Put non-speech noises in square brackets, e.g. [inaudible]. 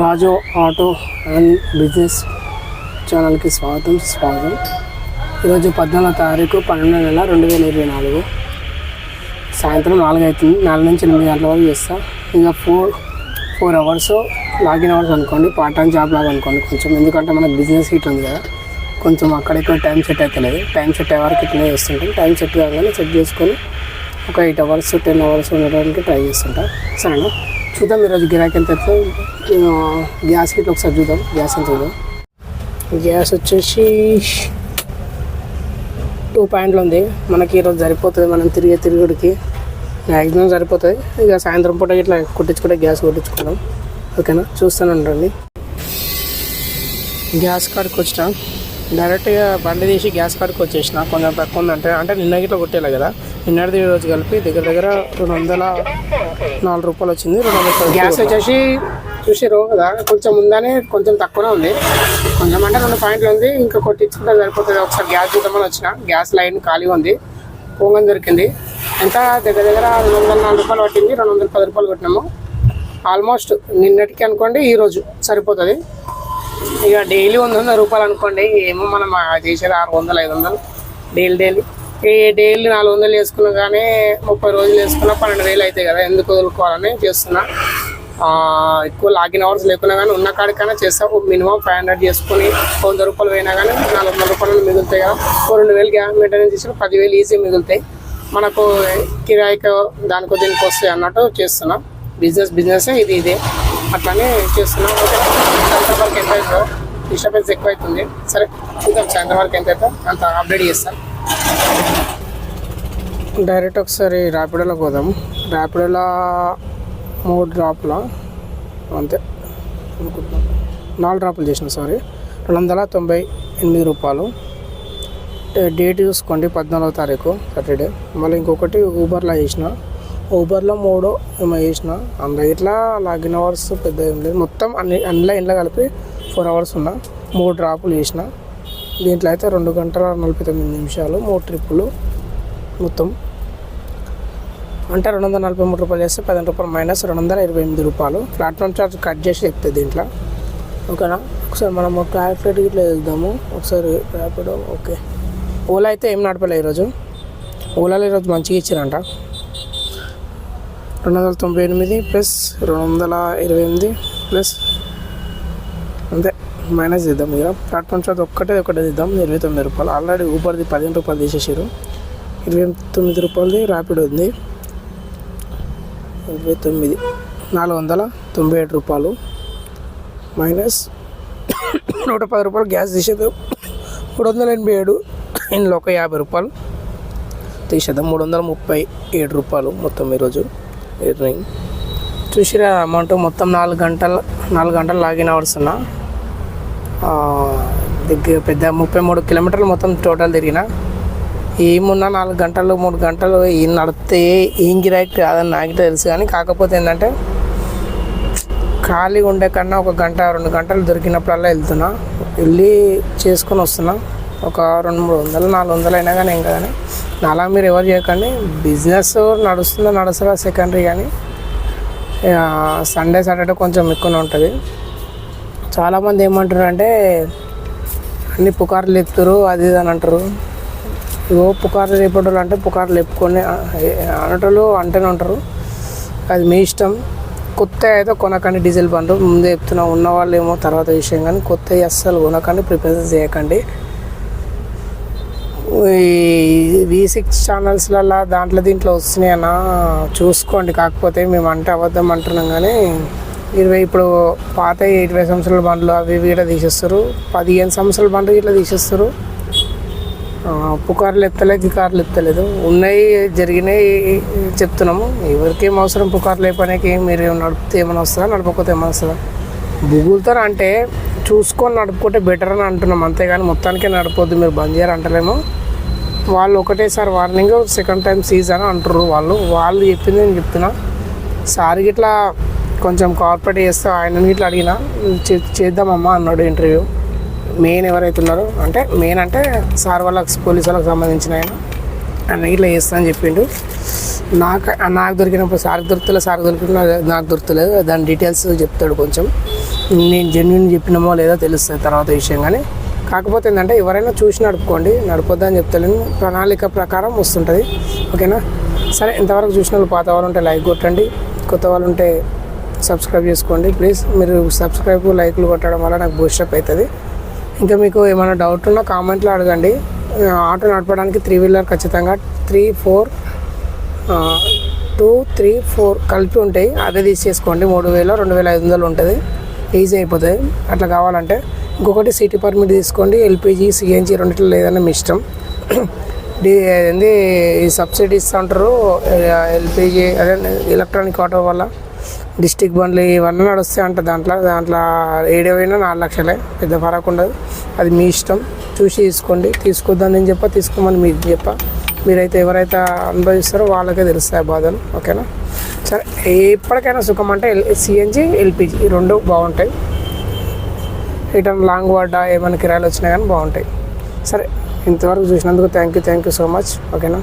Raju auto and business ఛానల్కి స్వాగతం స్వాగతం. ఈరోజు పద్నాలుగో తారీఖు పన్నెండో నెల రెండు వేల ఇరవై నాలుగు. సాయంత్రం నాలుగు అవుతుంది. నాలుగు నుంచి ఎనిమిది గంటల వరకు చేస్తా. ఇంకా four four hours login hours అనుకోండి పార్ట్ టైం జాబ్ లాగా అనుకోండి కొంచెం. ఎందుకంటే మనకు బిజినెస్ హీట్ ఉంది కదా. కొంచెం అక్కడ ఇక్కడ టైం సెట్ అవుతలేదు టైం సెట్ అయ్యే వరకు ఇట్లనే చేస్తుంటాం. టైం సెట్ కాగానే సెట్ చేసుకొని ఒక ఎయిట్ అవర్స్ టెన్ అవర్స్ ఉండడానికి ట్రై చేస్తుంటా. సరేనా? చూద్దాం ఈరోజు గిరాకీ ఎంత అవుతుందో. గ్యాస్కి గ్యాస్ గిట్ల ఒకసారి చూద్దాం గ్యాస్ ఎంత చూద్దాం గ్యాస్ వచ్చేసి టూ పాయింట్లు ఉంది. మనకి ఈరోజు సరిపోతుంది మనం తిరిగే తిరుగుడికి. మ్యాక్సిమం సరిపోతుంది. ఇక సాయంత్రం పూట ఇట్లా కుట్టించుకుంటే గ్యాస్ కొట్టించుకుందాం. ఓకేనా? చూస్తూనే ఉండండి గ్యాస్ కాడికి వచ్చిన. డైరెక్ట్గా బండి తీసి గ్యాస్ కాడికి వచ్చేసిన. కొంచెం తక్కువ ఉందంటే అంటే నిన్న గిట్ల కొట్టేలా కదా. నిన్నటిది ఈ రోజు కలిపి దగ్గర దగ్గర రెండు వందల నాలుగు రూపాయలు వచ్చింది రెండు వందల గ్యాస్ వచ్చేసి చూసారు కదా కొంచెం ఉందని కొంచెం తక్కువనే ఉంది. కొంచెం అంటే రెండు పాయింట్లు ఉంది ఇంకా కొట్టించుకుంటే సరిపోతుంది. ఒకసారి గ్యాస్ చూద్దామని వచ్చిన గ్యాస్ లైన్ ఖాళీగా ఉంది పోంగన్ దొరికింది. ఎంత? దగ్గర దగ్గర రెండు వందల నాలుగు రూపాయలు పట్టింది రెండు వందల పది రూపాయలు కొట్టినాము. ఆల్మోస్ట్ నిన్నటికి అనుకోండి ఈ రోజు సరిపోతుంది. ఇక డైలీ వంద వంద రూపాయలు అనుకోండి ఏమో మనం చేసేది ఆరు వందలు ఐదు వందలు డైలీ డైలీ. డైలీ నాలుగు వందలు వేసుకున్నా కానీ ముప్పై రోజులు వేసుకున్నా పన్నెండు వేలు అవుతాయి కదా ఎందుకు వదులుకోవాలని చేస్తున్నా. ఎక్కువ లాగిన్ అవర్స్ లేకున్నా కానీ ఉన్న కాడికైనా చేస్తాము మినిమం ఫైవ్ హండ్రెడ్ చేసుకుని వంద రూపాయలు పోయినా కానీ నాలుగు వందల రూపాయలు మిగులుతాయి కదా. ఓ రెండు వేలు గ్యాస్ మెయింటెనెన్స్ చేసిన పదివేలు ఈజీ మిగులుతాయి. మనకు కిరాయికి దానికో దీనికి వస్తాయి అన్నట్టు చేస్తున్నా. బిజినెస్ బిజినెస్ ఇది ఇదే. అట్లానే చేస్తున్నాం. ఓకే. సాయంత్రం వరకు ఎంత అవుతుందో డిస్టర్బెన్స్ ఎక్కువ అవుతుంది సరే చూద్దాం సాయంత్రం వరకు ఎంత అవుతుందో అంత అప్డేట్ చేస్తాను డైరెక్ట్ ఒకసారి ర్యాపిడోలో పోదాం. ర్యాపిడోలో మూడు డ్రాప్ల. అంతే. నాలుగు డ్రాపులు చేసిన సారీ. రెండు వందల తొంభై ఎనిమిది రూపాయలు. డేట్ చూసుకోండి పద్నాలుగో తారీఖు సాటర్డే. మళ్ళీ ఇంకొకటి ఊబర్లో చేసిన. ఊబర్లో మూడో ఏమో చేసిన. అందులో ఇట్లా లాగిన్ అవర్స్ పెద్ద ఏం లేదు. మొత్తం అన్ని అందులో ఇంట్లో కలిపి ఫోర్ అవర్స్ ఉన్నా మూడు డ్రాపులు చేసిన. దీంట్లో అయితే రెండు గంటల నలభై తొమ్మిది నిమిషాలు మూడు ట్రిప్పులు మొత్తం. అంటే రెండు వందల నలభై మూడు రూపాయలు చేస్తే పదిహేను రూపాయలు మైనస్ రెండు వందల ఇరవై ఎనిమిది రూపాయలు. ప్లాట్ఫామ్ ఛార్జ్ కట్ చేసి చెప్తుంది దీంట్లో. ఓకేనా? ఒకసారి మనం క్యాల్కులేట్ ఇట్లా వెళ్దాము ఒకసారి ర్యాపిడ్ ఓకే. ఓలా అయితే ఏం నడపలే ఈరోజు? ఓలాలో ఈరోజు మంచిగా ఇచ్చారంట. రెండు వందల తొంభై ఎనిమిది ప్లస్ రెండు వందల ఇరవై ఎనిమిది ప్లస్ మైనస్ చేద్దాం. ఇక ప్లాట్ఫామ్ ఛార్జ్ ఒక్కటే ఒకటే ఇద్దాం ఇరవై తొమ్మిది రూపాయలు. ఆల్రెడీ ఊబర్ది పదిహేను రూపాయలు తీసేసారు ఇరవై తొమ్మిది రూపాయలది ర్యాపిడ్ ఉంది. ఇరవై తొమ్మిది నాలుగు వందల తొంభై ఏడు రూపాయలు. మైనస్ నూట పది రూపాయలు గ్యాస్ తీసేద్దాం. మూడు వందల ఎనభై ఏడు ఇందులో ఒక యాభై రూపాయలు తీసేద్దాం. మూడు వందల ముప్పై ఏడు రూపాయలు మొత్తం ఈరోజు. ఎర్నింగ్ చూసిరా అమౌంట్ మొత్తం నాలుగు గంటల నాలుగు గంటలు లాగిన్ అవర్స్ ఉన్నా దగ్గర పెద్ద ముప్పై మూడు కిలోమీటర్లు మొత్తం టోటల్ తిరిగిన. ఏమున్నా నాలుగు గంటలు మూడు గంటలు ఏం నడితే ఏం గిరాకీ కాదని నాకు తెలుసు. కానీ కాకపోతే ఏంటంటే ఖాళీ ఉండే కన్నా ఒక గంట రెండు గంటలు దొరికినప్పుడల్లా వెళ్తున్నా. వెళ్ళి చేసుకొని వస్తున్నా. ఒక రెండు మూడు వందలు నాలుగు వందలు అయినా కానీ ఏం కానీ నాలా మీరు ఎవరు చేయకండి. బిజినెస్ నడుస్తుందో నడుస్తుందా సెకండరీ కానీ సండే సాటర్డే కొంచెం ఎక్కువనే ఉంటుంది. చాలామంది ఏమంటారు అంటే అన్ని పుకార్లు ఎత్తురు అది ఇది అని అంటారు. ఇగో పుకార్లు రేపటోళ్ళు అంటే పుకార్లు చెప్పుకొని అనటోళ్ళు అంటేనే ఉంటారు. అది మీ ఇష్టం. కొత్త అయితే కొనకండి డీజిల్ బండ్లు. ముందే చెప్తున్నా ఉన్న వాళ్ళు ఏమో తర్వాత విషయం కానీ కొత్త అస్సలు కొనకండి ప్రిపేర్ చేయకండి. ఈ వి సిక్స్ ఛానల్స్లలో దాంట్లో దీంట్లో వస్తున్నాయి అన్న చూసుకోండి. కాకపోతే మేము అంటే అబద్ధం అంటున్నాం కానీ ఇరవై ఇప్పుడు పాత ఇరవై సంవత్సరాల బండ్లు అవి ఇవి ఇట్లా తీసేస్తారు. పదిహేను సంవత్సరాల బండ్లు ఇట్లా తీసేస్తారు. ఆ, కార్లు ఎత్తలేదు కార్లు ఎత్తలేదు. ఉన్నాయి జరిగినాయి చెప్తున్నాము. ఎవరికేం అవసరం పుకార్లు లేపడానికి మీరు నడిపితే ఏమైనా వస్తుందా నడపకపోతే ఏమైనా వస్తుందా? బుగులుతారు అంటే చూసుకొని నడుపుకుంటే బెటర్ అని అంటున్నాం. అంతేగాని మొత్తానికే నడపొద్దు మీరు బంద్ చేయరు అంటలేము. వాళ్ళు ఒకటేసారి వార్నింగ్ సెకండ్ టైం సీజ్ అని అంటారు వాళ్ళు. వాళ్ళు చెప్పింది నేను చెప్తున్నా. సార్ గిట్లా కొంచెం కార్పొరేట్ చేస్తే ఆయన ఇట్లా అడిగినా చే- చేద్దామమ్మా అన్నాడు ఇంటర్వ్యూ మెయిన్ ఎవరైతే ఉన్నారో అంటే మెయిన్ అంటే సార్ వాళ్ళకి పోలీస్ వాళ్ళకి సంబంధించిన ఆయన. ఆయన ఇట్లా చేస్తానని చెప్పిండు. నాకు నాకు దొరికినప్పుడు సార్కి దొరుకుతలేదు సార్కి దొరికిన నాకు దొరుకుతలేదు. దాని డీటెయిల్స్ చెప్తాడు కొంచెం. నేను జెన్యున్ చెప్పినామో లేదో తెలుస్తుంది తర్వాత విషయం కానీ. కాకపోతే ఏంటంటే ఎవరైనా చూసి నడుపుకోండి. నడపొద్దని చెప్తలేను ప్రణాళిక ప్రకారం వస్తుంటుంది. ఓకేనా? సరే ఇంతవరకు చూసిన వాళ్ళు పాత వాళ్ళు ఉంటే లైక్ కొట్టండి. కొత్త వాళ్ళు ఉంటే సబ్స్క్రైబ్ చేసుకోండి. ప్లీజ్ మీరు సబ్స్క్రైబ్ లైక్లు కొట్టడం వల్ల నాకు బూస్టప్ అవుతుంది ఇంకా మీకు ఏమైనా డౌట్ ఉన్నా కామెంట్లో అడగండి. ఆటో నడపడానికి త్రీ వీలర్ ఖచ్చితంగా three four two three four కలిపి ఉంటాయి. అదే తీసేసుకోండి. మూడు వేలు రెండు వేల ఐదు వందలు ఉంటుంది. ఈజీ అయిపోతుంది. అట్లా కావాలంటే ఇంకొకటి సిటీ పర్మిట్ తీసుకోండి. ఎల్పిజి సిఎన్జి రెండిట్లో లేదన్నా మీ ఇష్టం. [clears throat] డి ఏంది ఈ సబ్సిడీ ఇస్తూ ఉంటారు ఎల్పిజి అదే ఎలక్ట్రానిక్ ఆటో వల్ల. డిస్టిక్ బండ్లు ఇవన్నీ నడుస్తాయి అంట దాంట్లో. దాంట్లో ఏడవైనా నాలుగు లక్షలే. పెద్ద ఫరక్ ఉండదు. అది మీ ఇష్టం. చూసి తీసుకోండి. తీసుకొద్దని నేను చెప్ప తీసుకోమని మీకు చెప్ప. మీరైతే ఎవరైతే అనుభవిస్తారో వాళ్ళకే తెలుస్తాయి ఆ బాధలు. ఓకేనా? సరే ఎప్పటికైనా సుఖం అంటే ఎల్ సిఎన్జి ఎల్పిజి ఈ రెండు బాగుంటాయి. రిటర్న్ లాంగ్ పడ్డా ఏమైనా కిరాయిలు వచ్చినా కానీ బాగుంటాయి. సరే ఇంతవరకు చూసినందుకు thank you thank you so much. ఓకేనా?